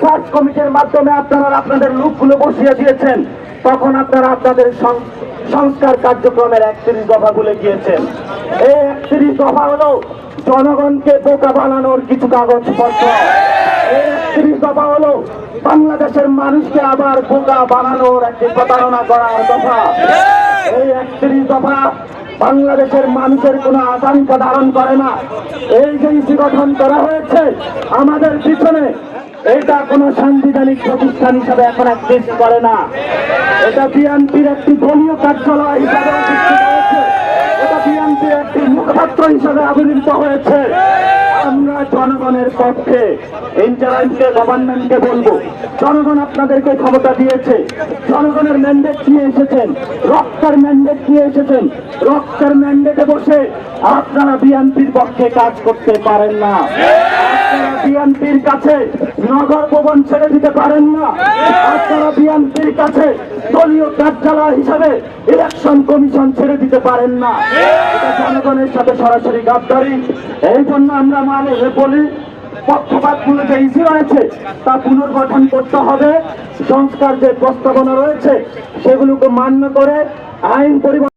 Search কমিটির মাধ্যমে আপনারা আপনাদের লোকগুলো বসিয়ে দিয়েছেন। তখন আপনারা আপনাদের সংস্কার কার্যক্রমের একত্রিশ দফা ভুলে গিয়েছেন। এই একত্রিশ দফা হলো জনগণকে বোকা বানানোর কিছু কাগজপত্র এই একত্রিশ দফা হলো বাংলাদেশের মানুষকে আবার বোকা বানানোর একটি প্রতারণা করার দফা। এই একত্রিশ দফা বাংলাদেশের মানুষের কোনো আকাঙ্ক্ষা ধারণ করে না। এই যে গঠন করা হয়েছে, আমাদের পিছনে এটা কোনো সাংবিধানিক প্রতিষ্ঠান হিসাবে এখন একজিস্ট করে না। এটা বিএনপির একটি দলীয় কার্যালয় হিসাবে এটা বিএনপির একটি মুখপাত্র হিসাবে আবির্ভূত হয়েছে। আমরা জনগণের পক্ষে ইন্টারাইমকে গভর্নমেন্টকে বলব, জনগণ আপনাদেরকে ক্ষমতা দিয়েছে। জনগণের ম্যান্ডেট নিয়ে এসেছেন, রক্তের ম্যান্ডেট নিয়ে এসেছেন। রক্তের ম্যান্ডেটে বসে আপনারা বিএনপির পক্ষে কাজ করতে পারেন না। বিএনপির কাছে নগর ভবন ছেড়ে দিতে পারেন না। আপনারা বিএনপির কাছে দলীয় কার্যালয় হিসাবে ইলেকশন কমিশন ছেড়ে দিতে পারেন না। এটা জনগণের সাথে সরাসরি গাদ্দারি। এই জন্য আমরা মানে বলি পক্ষপাতগুলো যে ইস্যু রয়েছে তা পুনর্গঠন করতে হবে। সংস্কার যে প্রস্তাবনা রয়েছে সেগুলোকে মান্য করে আইন পরিবর্তন